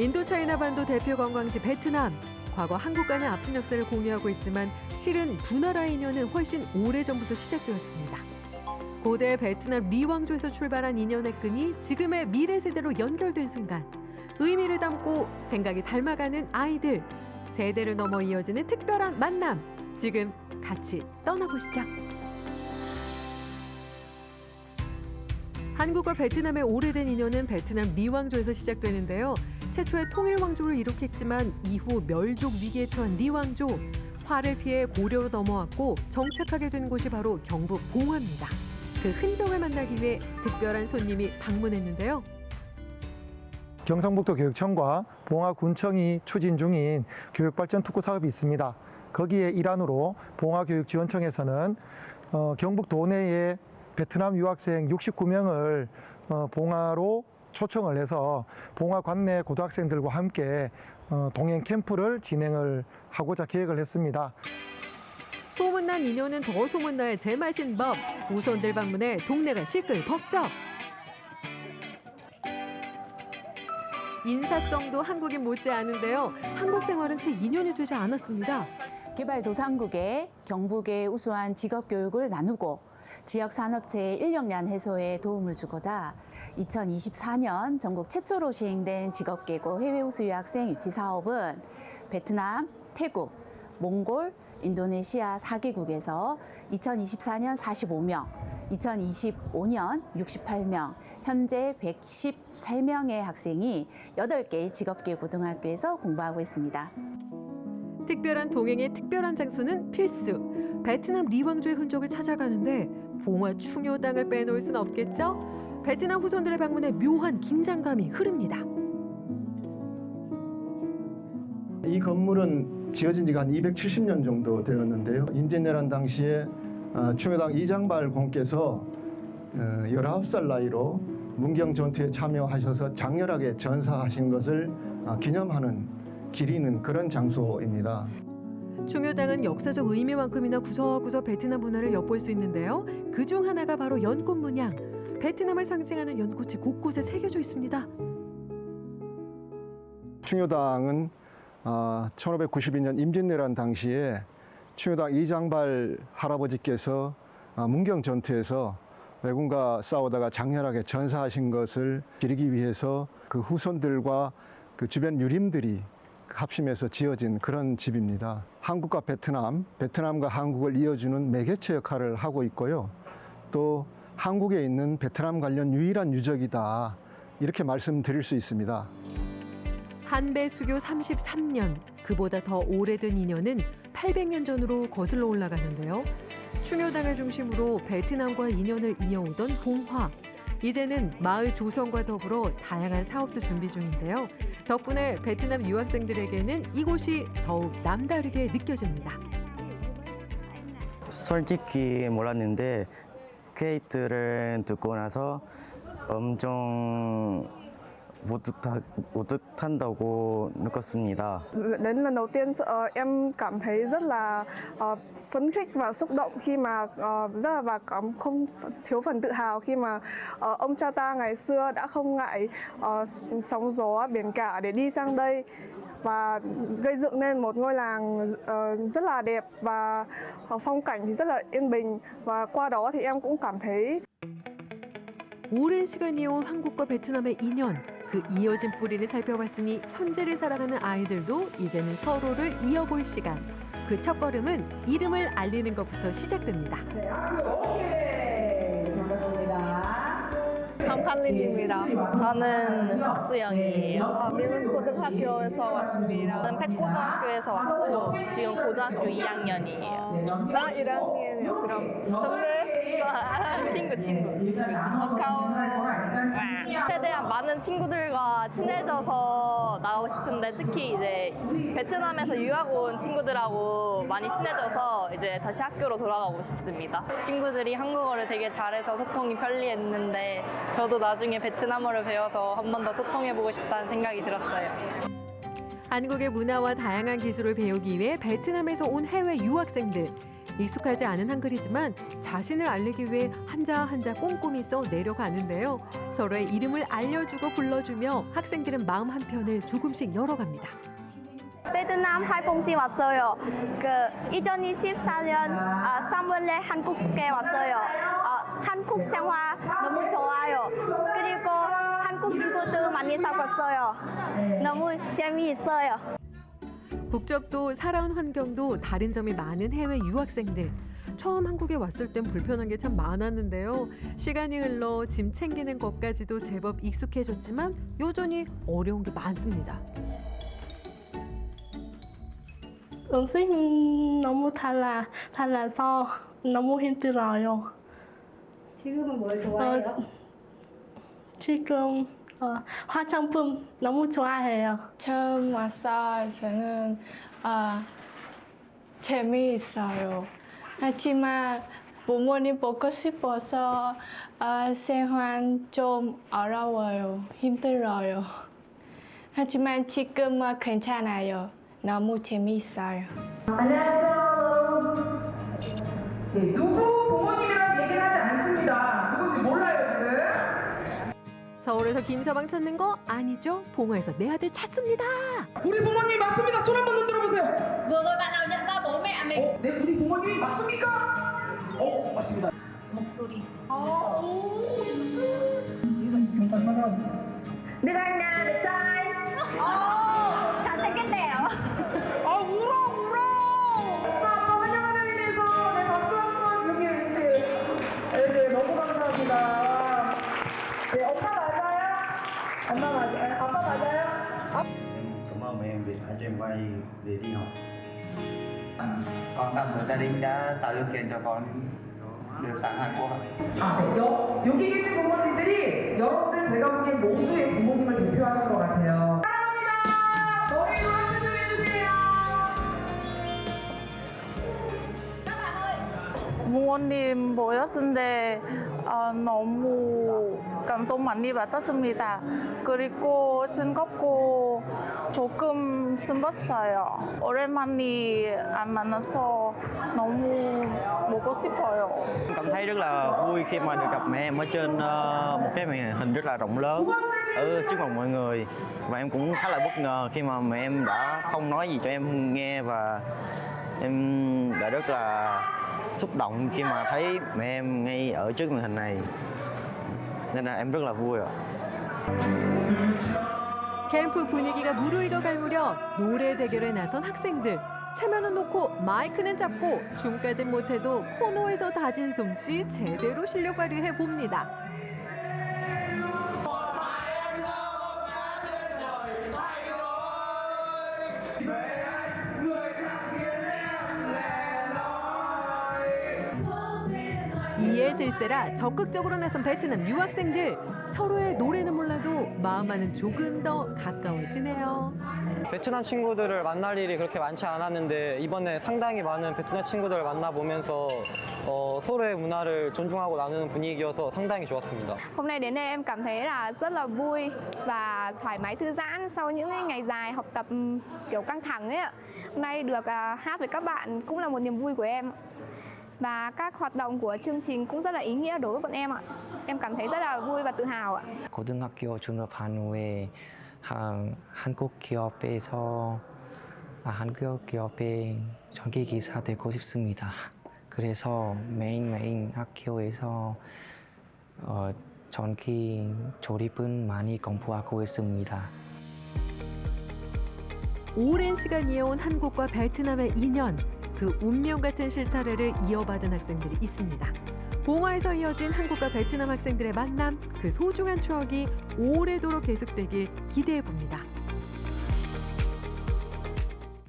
인도차이나 반도 대표 관광지 베트남. 과거 한국과는 아픈 역사를 공유하고 있지만 실은 두 나라의 인연은 훨씬 오래전부터 시작되었습니다. 고대 베트남 리왕조에서 출발한 인연의 끈이 지금의 미래 세대로 연결된 순간 의미를 담고 생각이 닮아가는 아이들 세대를 넘어 이어지는 특별한 만남 지금 같이 떠나보시죠. 한국과 베트남의 오래된 인연은 베트남 리왕조에서 시작되는데요. 최초의 통일 왕조를 이룩했지만 이후 멸종 위기에 처한 리왕조 화를 피해 고려로 넘어왔고 정착하게 된 곳이 바로 경북 봉화입니다. 그 흔적을 만나기 위해 특별한 손님이 방문했는데요. 경상북도 교육청과 봉화군청이 추진 중인 교육발전 특구 사업이 있습니다. 거기에 일환으로 봉화교육지원청에서는 어, 경북 도내의 베트남 유학생 69명을 어, 봉화로 초청을 해서 봉화 관내 고등학생들과 함께 어, 동행 캠프를 진행을 하고자 계획을 했습니다. 소문난 인연은 더 소문나의 제맛인 법. 후손들 방문에 동네가 시끌벅적. 인사성도 한국인 못지않은데요. 한국 생활은 채 2년이 되지 않았습니다. 개발도상국에 경북의 우수한 직업 교육을 나누고 지역 산업체의 인력난 해소에 도움을 주고자 2024년 전국 최초로 시행된 직업계고 해외 우수 유학생 유치 사업은 베트남, 태국, 몽골, 인도네시아 4개국에서 2024년 45명, 2025년 68명, 현재 113명의 학생이 8개의 직업계 고등학교에서 공부하고 있습니다. 특별한 동행의 특별한 장소는 필수. 베트남 리왕조의 흔적을 찾아가는데 봉화 충효당을 빼놓을 순 없겠죠? 베트남 후손들의 방문에 묘한 긴장감이 흐릅니다. 이 건물은 지어진 지가 한 270년 정도 되었는데요. 임진왜란 당시에 어, 충효당 이장발 공께서 어, 19살 나이로 문경 전투에 참여하셔서 장렬하게 전사하신 것을 어, 기념하는 기리는 그런 장소입니다. 충효당은 역사적 의미만큼이나 구석구석 베트남 문화를 엿볼 수 있는데요. 그 중 하나가 바로 연꽃 문양. 베트남을 상징하는 연꽃이 곳곳에 새겨져 있습니다. 충효당은 어, 1592년 임진왜란 당시에 충효당 이장발 할아버지께서 어, 문경 전투에서 왜군과 싸우다가 장렬하게 전사하신 것을 기리기 위해서 그 후손들과 그 주변 유림들이 합심해서 지어진 그런 집입니다. 한국과 베트남, 베트남과 한국을 이어주는 매개체 역할을 하고 있고요. 또 한국에 있는 베트남 관련 유일한 유적이다. 이렇게 말씀드릴 수 있습니다. 한배 수교 33년, 그보다 더 오래된 인연은 800년 전으로 거슬러 올라가는데요. 충효당을 중심으로 베트남과 인연을 이어오던 봉화. 이제는 마을 조성과 더불어 다양한 사업도 준비 중인데요. 덕분에 베트남 유학생들에게는 이곳이 더욱 남다르게 느껴집니다. 솔직히 몰랐는데 퀘이트를 듣고 나서 엄청 뿌듯하, 뿌듯한다고 느꼈습니다. đến lần đầu tiên ờ, em cảm thấy rất là ờ, phấn khích và xúc động khi mà ờ, rất là và cảm không thiếu phần tự hào khi mà ờ, ông cha ta ngày xưa đã không ngại ờ, sóng gió biển cả để đi sang đây và gây dựng nên một ngôi làng ờ, rất là đẹp và ờ, phong cảnh thì rất là yên bình và qua đó thì em cũng cảm thấy 오랜 시간 이어온 한국과 베트남의 인연, 그 이어진 뿌리를 살펴봤으니 현재를 살아가는 아이들도 이제는 서로를 이어볼 시간. 그 첫 걸음은 이름을 알리는 것부터 시작됩니다. 강칼림입니다. 저는 박수영이에요. 아, 미국 고등학교에서 왔습니다. 저는 백고등학교에서 왔고 지금 고등학교 2학년이에요. 나 1학년이에요. 그럼 선배? 저 친구 친구. 카카오. 최대한 많은 친구들과 친해져서 나가고 싶은데 특히 이제 베트남에서 유학 온 친구들하고 많이 친해져서 이제 다시 학교로 돌아가고 싶습니다. 친구들이 한국어를 되게 잘해서 소통이 편리했는데 저도 나중에 베트남어를 배워서 한 번 더 소통해보고 싶다는 생각이 들었어요. 한국의 문화와 다양한 기술을 배우기 위해 베트남에서 온 해외 유학생들. 익숙하지 않은 한글이지만 자신을 알리기 위해 한자 한자 꼼꼼히 써 내려가는데요. 서로의 이름을 알려주고 불러주며 학생들은 마음 한편을 조금씩 열어갑니다. 베트남 활동시 왔어요. 그 2024년 아, 3월에 한국에 왔어요. 어, 한국 생활 너무 좋아요. 그리고 한국 친구들 많이 사귀었어요. 너무 재미있어요. 국적도 살아온 환경도 다른 점이 많은 해외 유학생들. 처음 한국에 왔을 땐 불편한 게 참 많았는데요. 시간이 흘러 짐 챙기는 것까지도 제법 익숙해졌지만 여전히 어려운 게 많습니다. 음식 너무 달라 달라서 너무 힘들어요. 지금은 뭘 어, 지금 어, 화장품 너무 좋아해요. 처음 와서 저는 어, 재미있어요. 하지만 부모님 보고 싶어서 어, 생활 좀 어려워요. 힘들어요. 하지만 지금은 괜찮아요. 너무 재미있어요. 네, 누구 부모님이랑 서울에서 김서방 찾는 거 아니죠? 봉화에서 내 아들 찾습니다. 우리 부모님 맞습니다. 손 한번 흔들어 보세요. 어, 네, 우리 부모님이 맞습니까? 어, 맞습니다. 목소리. 아, 오. 잘생겼네요. em vay để đi học. con cảm ơn gia đình đã tạo điều kiện cho con được sang Hàn Quốc ạ. 아, 네. 여, 여기 계신 부모님들이 여러분들 제가 보기엔 모두의 부모님을 대표하신 것 같아요. 사랑합니다. 머리로 한번 좀 해주세요. 부모님 모였는데 아, 너무 감동 많이 받았습니다. 그리고 즐겁고 조금 슬펐어요. 오랜만에 안 만나서 너무 보고 싶어요. Em cảm thấy rất là vui khi mà được gặp mẹ em ở trên ờ, một cái màn hình rất là rộng lớn ở trước mặt mọi người và em cũng khá là bất ngờ khi mà mẹ em đã không nói gì cho em nghe và em đã rất là xúc động khi mà thấy mẹ em ngay ở trước màn hình này nên là em rất là vui ạ. 캠프 분위기가 무르익어갈 무렵 노래 대결에 나선 학생들. 체면은 놓고 마이크는 잡고 춤까진 못해도 코너에서 다진 솜씨 제대로 실력 발휘해 봅니다. 질세라 적극적으로 나선 베트남 유학생들 서로의 노래는 몰라도 마음만은 조금 더 가까워지네요. 베트남 친구들을 만날 일이 그렇게 많지 않았는데 이번에 상당히 많은 베트남 친구들을 만나보면서 어, 서로의 문화를 존중하고 나누는 분위기여서 상당히 좋았습니다. Hôm nay đến đây em cảm thấy là rất là vui và thoải mái thư giãn sau những ngày dài học tập kiểu căng thẳng ấy. Hôm nay được hát với các bạn cũng là một niềm vui của em. Và các hoạt động của chương trình cũng rất là ý nghĩa đối với bọn em ạ. Em cảm thấy rất là vui và tự hào ạ. 고등학교 졸업한 후에 한, 한국 기업에서 아, 한국 기업의 전기 기사 되고 싶습니다. 그래서 메인 메인 학교에서 어, 전기 조립은 많이 공부하고 있습니다. 오랜 시간 이어온 한국과 베트남의 인연, 그 운명 같은 실타래를 이어받은 학생들이 있습니다. 봉화에서 이어진 한국과 베트남 학생들의 만남, 그 소중한 추억이 오래도록 계속되길 기대해 봅니다.